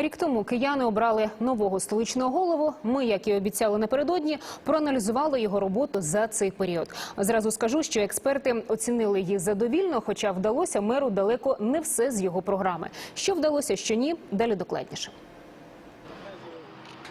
Рік тому кияни обрали нового столичного голову. Ми, як і обіцяли напередодні, проаналізували його роботу за цей період. Зразу скажу, що експерти оцінили її задовільно, хоча вдалося меру далеко не все з його програми. Що вдалося, що ні, далі докладніше.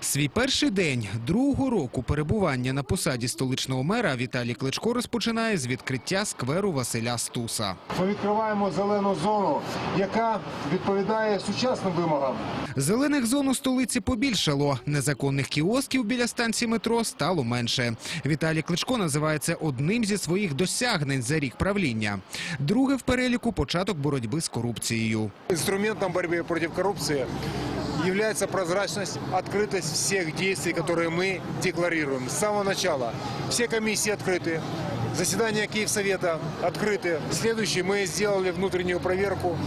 Свій перший день другого року перебування на посаді столичного мера Віталій Кличко розпочинає з відкриття скверу Василя Стуса. Ми відкриваємо зелену зону, яка відповідає сучасним вимогам. Зелених зон у столиці побільшало. Незаконних кіосків біля станції метро стало менше. Віталій Кличко називає це одним зі своїх досягнень за рік правління. Друге в переліку початок боротьби з корупцією. Инструментом борьбы против коррупции является прозрачность, открытость всех действий, которые мы декларируем с самого начала. Все комиссии открыты, заседания Киевсовета открыты. Следующий мы сделали внутреннюю проверку,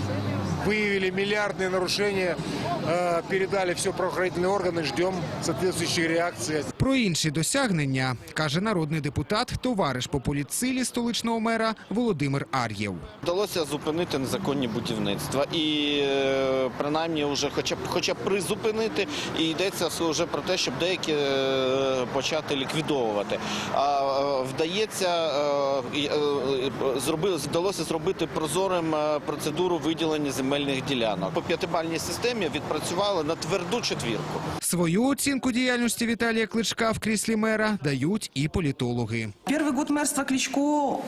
выявили миллиардные нарушения, э, передали все правоохранительные органы, ждем соответствующей реакции. Про інші досягнення каже народний депутат, товариш по політсилі столичного мера Володимир Ар'єв. Вдалося зупинити незаконні будівництва і е, принаймні вже хоча б хоча б призупинити, і йдеться вже про те, щоб деякі е, почати ліквідовувати. А е, вдається е, і, е, зроби, вдалося зробити прозорим процедуру виділення земельних ділянок. По п'ятибальній системі відпрацювали на тверду четвірку. Свою оцінку діяльності Віталія Кличка в кріслі мера дають і політологи. Первый год мэрства Кличко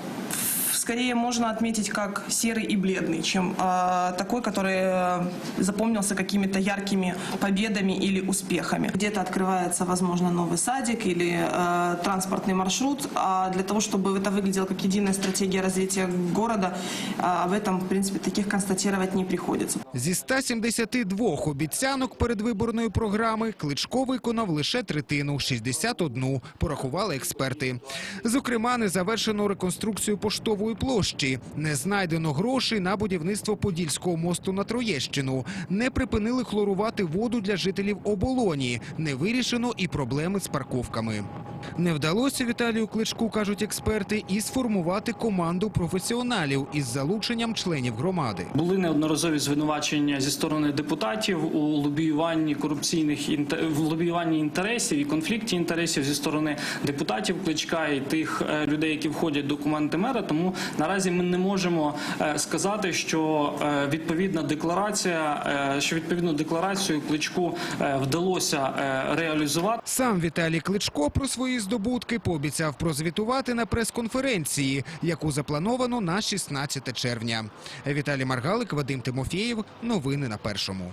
скорее можно отметить как серый и бледный, чем а, такой, который э, запомнился какими-то яркими победами или успехами. Где-то открывается, возможно, новый садик или э, транспортный маршрут. А для того, чтобы это выглядело как единая стратегия развития города, а, в этом, в принципе, таких констатировать не приходится. Зі 172 обіцянок передвиборної програми Кличко виконав лише третину – 61, порахували експерти. Зокрема, не завершено реконструкцію поштової площі, не знайдено грошей на будівництво Подільського мосту на Троєщину, не припинили хлорувати воду для жителів оболоні, не вирішено і проблеми з парковками. Не вдалося Віталію Кличку, кажуть експерти, і сформувати команду професіоналів із залученням членів громади. Були неодноразові звинувачення зі сторони депутатів у лобіюванні корупційних в лобіюванні інтересів і конфлікті інтересів зі сторони депутатів Кличка і тих е, людей, які входять до команди мера. Тому наразі ми не можемо е, сказати, що е, відповідна декларація, що відповідну декларацію Кличку вдалося реалізувати. Сам Віталій Кличко про свої здобутки пообіцяв прозвітувати на прес-конференції, яку заплановано на 16 червня. Віталій Маргалик, Вадим Тимофєєв. Новини на першому.